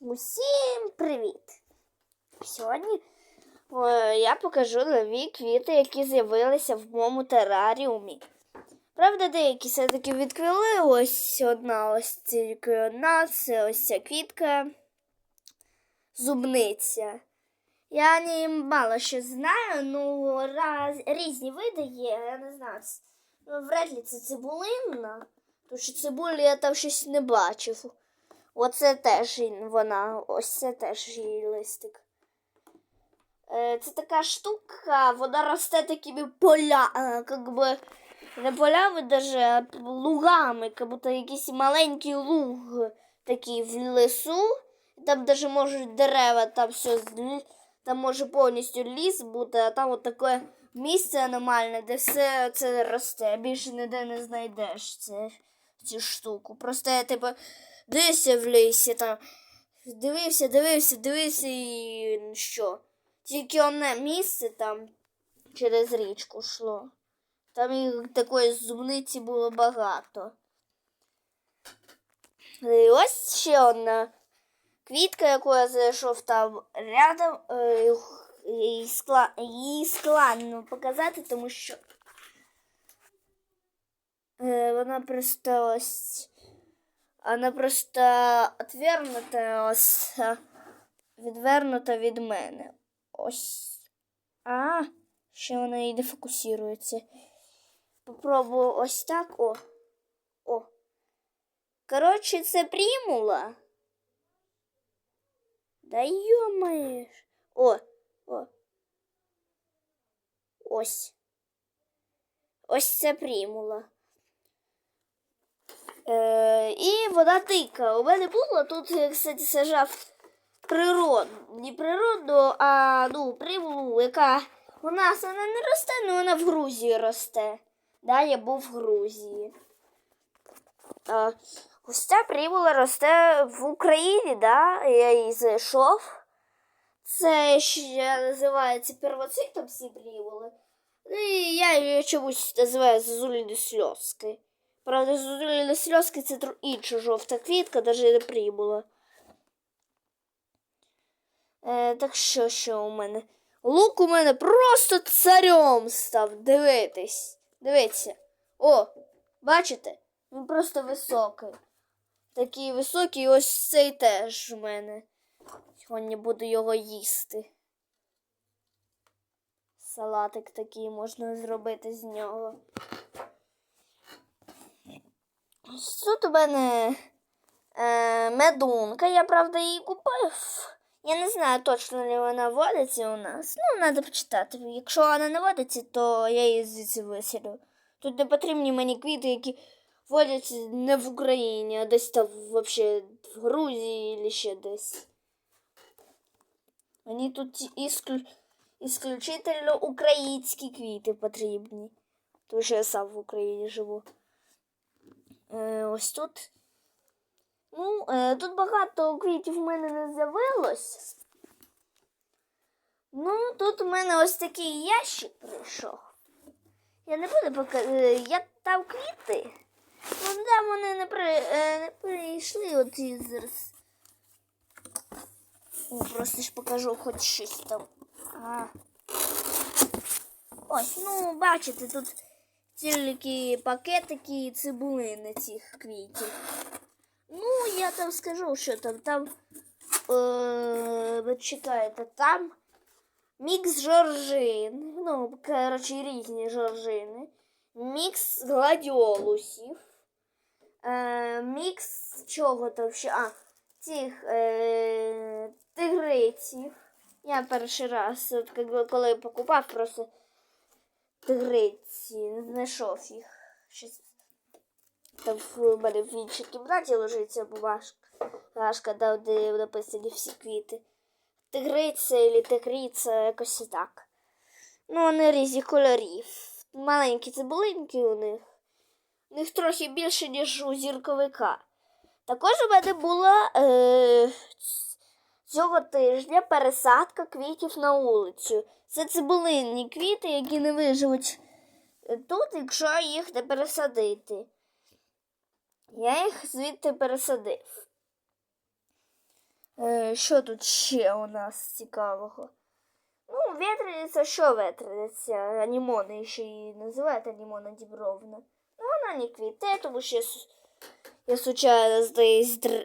Усім привіт! Сьогодні е, я покажу нові квіти, які з'явилися в моєму тераріумі. Правда, деякі все-таки відкрили. Ось одна, ось тільки одна, це ось ця квітка зубниця. Я не мало що знаю, ну раз, різні види є, я не знаю. Ну, вряд ли це цибулинна, тому що цибулі я там щось не бачив. Оце теж вона, ось це теж її листик. Е, Це така штука, вона росте такими поля, е, как би не полями даже, а лугами, как будто якийсь маленький луг такий в лісу. Там даже можуть дерева, там все там може повністю ліс бути, а там от таке місце аномальне, де все це росте. Більше ніде не знайдеш це, цю штуку. Просто я типу дивився там дивився, дивився, дивився і що. Тільки одне місце там через річку йшло. Там їх такої зубниці було багато. І ось ще одна квітка, яку я знайшов там рядом. е, Її скла... її складно показати, тому що е, вона просто ось. Вона просто відвернута, ось е, відвернута від мене. Ось. А, ще вона і не. Попробую ось так. О. О. Коротше, це примула. Да йомаєш. О, о. Ось. Ось це примула. Е, і вона тика. У мене було тут, я, кстати, сажав природу. Не природу, а ну, примулу, яка у нас вона не росте, але вона в Грузії росте. Да, я був в Грузії. А, ось ця примула росте в Україні, да? я її знайшов. Це ще називається первоцитом ці примули. Ну, і я її чомусь називаю зазуліні сльозки. Правда, зазуліні сльозки це інша жовта квітка, навіть не примула. Е, так що, що у мене? Лук у мене просто царем став. Дивитись. Дивіться. О, бачите? Він просто високий. Такий високий, ось цей теж у мене. Сьогодні буду його їсти. Салатик такий можна зробити з нього. Тут у мене е, медунка, я правда її купив. Я не знаю точно, ли вона водиться у нас. Ну, треба почитати. Якщо вона не водиться, то я її звідси виселю. Тут не потрібні мені квіти, які водяться не в Україні, а десь там взагалі в Грузії або ще десь. Мені тут ісклю... ісключительно українські квіти потрібні. Тому що я сам в Україні живу. Е, ось тут. Ну, е, тут багато квітів в мене не з'явилось. Ну, тут у мене ось такий ящик прийшов. Я не буду показувати. Я там квіти. Ну, там вони не, при... е, не прийшли от і зараз. О, просто ж покажу хоч щось там. А. Ось, ну, бачите, тут тільки пакетики і цибулини цих квітів. Ну, я там скажу, що там. Там. Е, ви чекаєте, там мікс жоржин. Ну, коротше, різні жоржини. Мікс гладіолусів. Е, мікс чого там ще? А, цих е, тигриців. Я перший раз, от, коли покупав, просто тигриці, не знайшов їх. Щось там в мене в іншій кімнаті лежиться бумажка, там, де написані всі квіти. Тигриця або тигриця, якось так. Ну, вони різні кольорів. Маленькі цибулинки у них. У них трохи більше, ніж у зірковика. Також у мене була е, цього тижня пересадка квітів на вулицю. Це цибулинні квіти, які не виживуть е, тут, якщо їх не пересадити. Я їх звідти пересадив. Е, що тут ще у нас цікавого? Ну, ветрениця, що ветрениця? Анімона ще її називають Анімона Дібровна. Ну, вона не квіте, тому що я, я случайно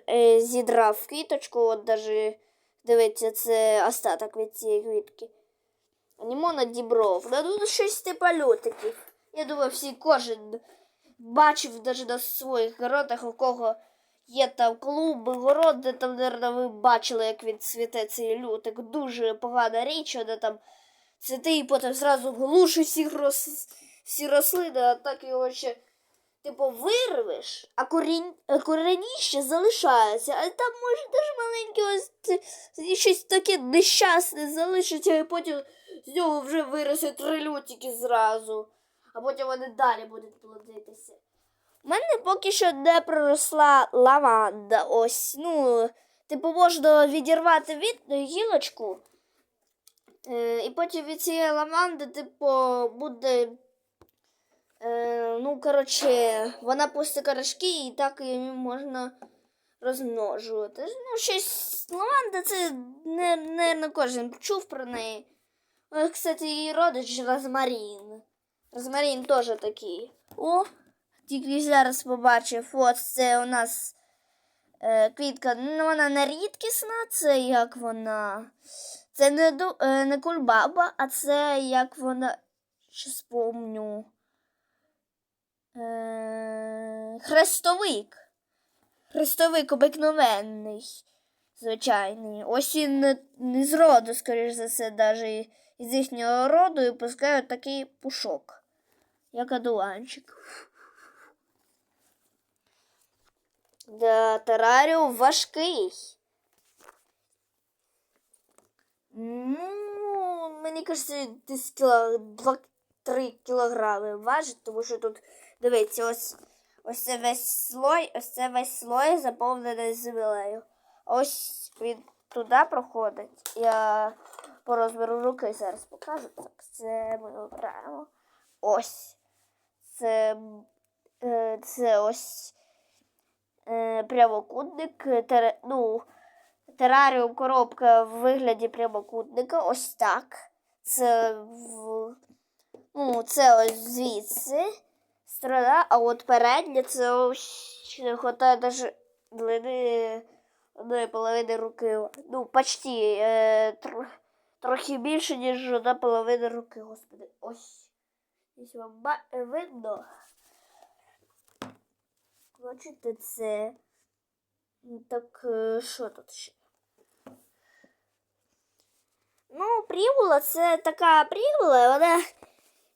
е, зідрав квіточку, от даже, дивіться, це остаток від цієї квітки. Анімона Дібровна, тут щось типу лютиків. Я думаю, всі кожен бачив навіть на своїх городах, у кого є там клуби, де там, мабуть, ви бачили, як він цвіте цей лютик. Дуже погана річ, де там цвіте і потім зразу глушить всі, рос... всі рослини, а так його ще, типу, вирвеш, а корінь... а корінніще залишається, а там може теж маленьке ось щось таке нещасне залишиться, і потім з нього вже виросте три лютики зразу, а потім вони далі будуть плодитися. У мене поки що не проросла лаванда. Ось, ну, типу, можна відірвати від гілочку. Е, і потім від цієї лаванди, типу, буде. Е, ну, коротше, вона пустить корешки і так її можна розмножувати. Ну, щось лаванда це не, не, не кожен чув про неї. Ось, кстати, її родич розмарін. Розмарін теж такий. О! Тільки зараз побачив, от це у нас е, квітка. Ну, вона не рідкісна, це як вона. Це не, е, не кульбаба, а це як вона. Ще спомню. Е, хрестовик. Хрестовик обикновенний. Звичайний. Ось він не, з роду, скоріш за все, навіть із їхнього роду і пускають такий пушок, як одуванчик. Да, тераріум важкий. Ну, мені кажеться, десь кіло, 2-3 кілограми важить, тому що тут, дивіться, ось, ось це весь слой, ось це весь слой заповнений землею. Ось він туди проходить. Я по розміру руки зараз покажу. Так, це ми обираємо. Ось. Це, е, це ось е, прямокутник, тере, ну, тераріум коробка в вигляді прямокутника, ось так. Це в, ну, це ось звідси сторона, а от передня це ось не хватає навіть длини одної половини руки. Ну, почти е, тр, трохи більше, ніж одна половина руки, господи. Ось. Ось вам видно. Бачите, це. Ну, Так, е, що тут ще? Ну, прівула це така прівула, вона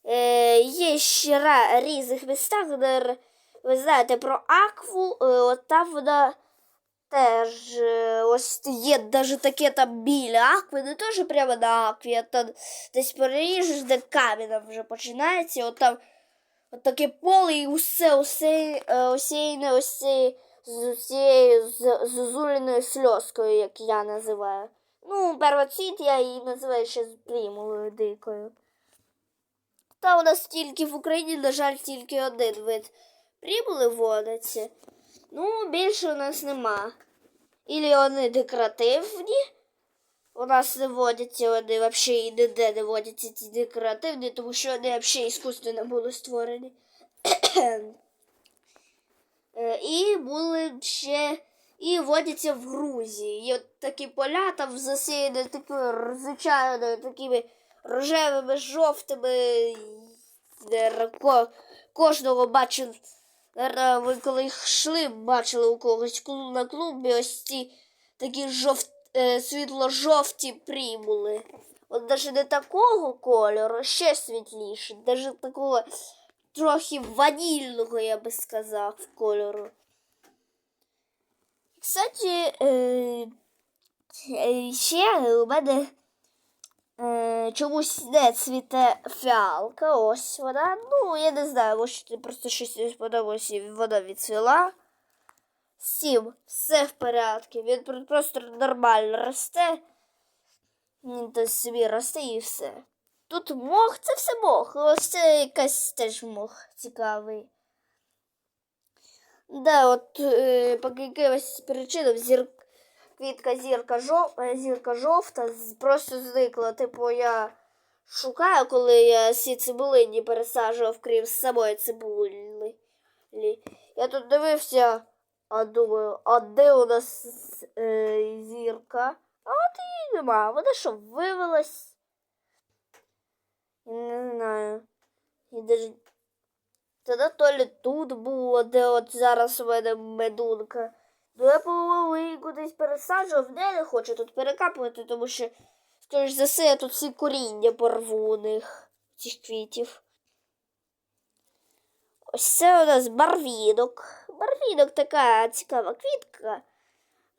е, є ще різних містах, де ви знаєте про акву, е, от там вона теж е, ось є навіть таке там біля акви, не теж прямо на акві, а там десь переріжеш, де камінь вже починається, от там от таке поле і усе, усе, осіяне ось з цією з- зозуленою сльозкою, як я називаю. Ну, первоцвіт я її називаю ще з примулою дикою. Та у нас тільки в Україні, на жаль, тільки один вид примули водиться. Ну, більше у нас нема. Ілі вони декоративні. У нас не водяться вони взагалі і ніде не водяться ці декоративні, тому що вони взагалі іскусственно були створені. Е, І були ще і водяться в Грузії. От такі поля там засіяні такою, звичайно, такими рожевими, жовтими. Кожного бачив, наверно, ви коли йшли, бачили у когось на клубі ось ці такі жовт, е, світло-жовті примули. От навіть не такого кольору, ще світліше, навіть такого трохи ванільного, я би сказав, кольору. Кстати, е, е, ще у мене е, чомусь не цвіте фіалка. Ось вона. Ну, я не знаю, може просто щось не і вона відцвіла. Цим все в порядку. Він просто нормально росте. Він то собі росте і все. Тут мох, це все мох. Ось це якась теж мох цікавий. Да, от е, по якимось причинам зір... квітка зірка, жов... е, зірка жовта просто зникла. Типу, я шукаю, коли я всі цибулині пересаджував, крім самої цибулі. Я тут дивився, а думаю, а де у нас е, зірка? А от її нема. Вона що, вивелась? Не знаю. І даже... Тоді то лі тут було, де от зараз у мене медунка. Ну я по її кудись пересаджував, де не хочу тут перекапувати, тому що, скоріш за все, я тут всі коріння порву у них, цих квітів. Ось це у нас барвінок. Барвінок така цікава квітка.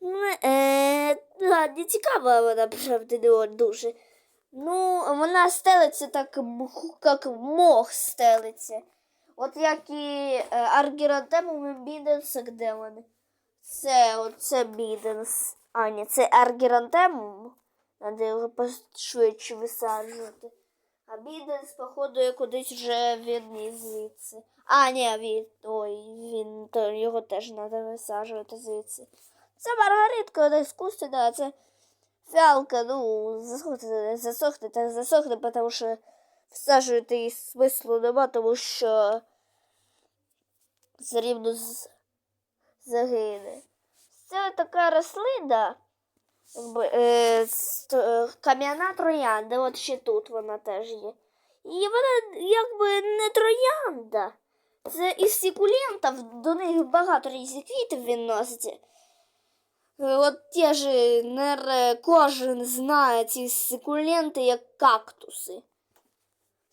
Ну, Е, не цікава вона, правда, не дуже. Ну, вона стелиться так, як мох стелиться. От як і е, аргірантемовий біденс, де вони? Це оце біденс. А, ні, це аргірантемум. Треба його пошвидше висаджувати. А біденс, походу, кудись вже відніс звідси. А, ні, він. Ой, він то його теж треба висаджувати звідси. Це маргаритка, вона іскусственна, а це фіалка, ну, засохне, засохне, так засохне, тому що всаджувати її смислу нема, тому що все рівно з... загине. Це така рослина, якби, е, е, кам'яна троянда, от ще тут вона теж є. І вона якби не троянда. Це із сікулентів, до них багато різних квітів відноситься. От ті ж не кожен знає ці сикуленти як кактуси.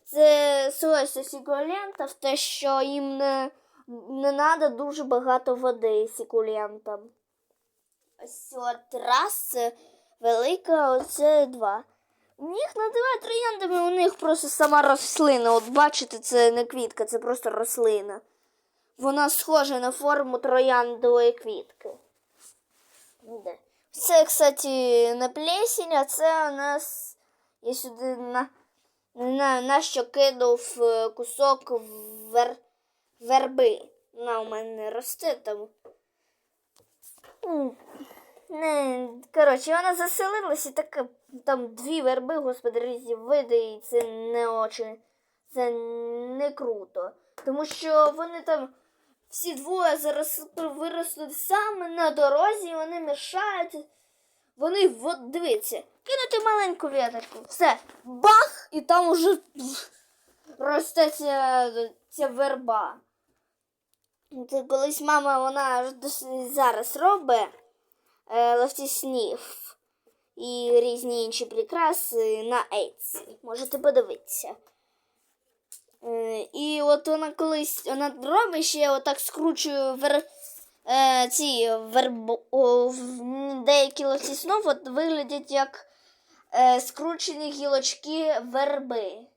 Це свойство сикулентів, те, що їм не, не треба дуже багато води сикулентам. Ось от раз велика, оце два. Їх називають трояндами, у них просто сама рослина. От бачите, це не квітка, це просто рослина. Вона схожа на форму трояндової квітки. Це, кстати, не плесінь, а це у нас. Я сюди на, знаю, на що кинув е, кусок вер, верби. Вона у мене росте там. Не, коротше, вона заселилась і така там дві верби, господи, різні види, і це не очі. Це не круто. Тому що вони там всі двоє зараз виросли саме на дорозі, і вони мішають. Вони от, дивіться, кинути маленьку віточку. Все, бах! І там уже росте ця, ця верба. Це колись мама, вона зараз робить е, лавтіснів і різні інші прикраси на Etsy. Можете подивитися. Е, і от вона колись вона робить ще отак скручує вер, е, ці вербо, о, деякі лосіснов от виглядять як е, скручені гілочки верби.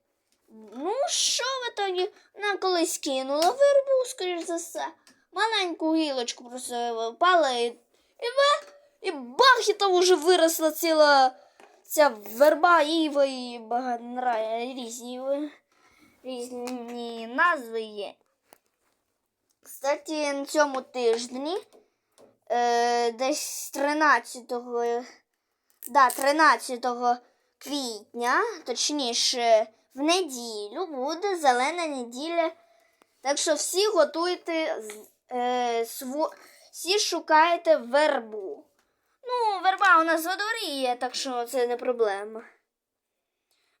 Ну, що в итогі? Вона колись кинула вербу, скоріш за все. Маленьку гілочку просто впала і, і, бе- і бах, і там уже виросла ціла ця верба, іва і багато різні, різні назви є. Кстати, на цьому тижні, е, десь 13 да, 13 квітня, точніше, в неділю буде зелена неділя. Так що всі готуйте, е, сво, всі шукайте вербу. Ну, верба у нас во дворі є, так що це не проблема.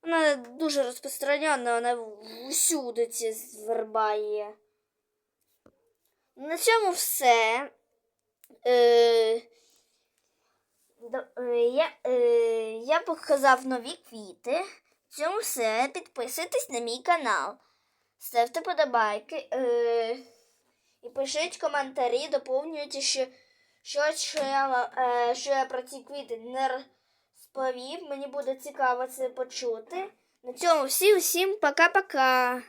Вона дуже розпространена, вона всюди ця верба є. На цьому все. Е, е, я, е, я показав нові квіти. Цьому все. Підписуйтесь на мій канал. Ставте подобайки. Е, і пишіть коментарі, доповнюйте що, щось, що я, е, що я про ці квіти не розповів. Мені буде цікаво це почути. На цьому всі, всім пока-пока.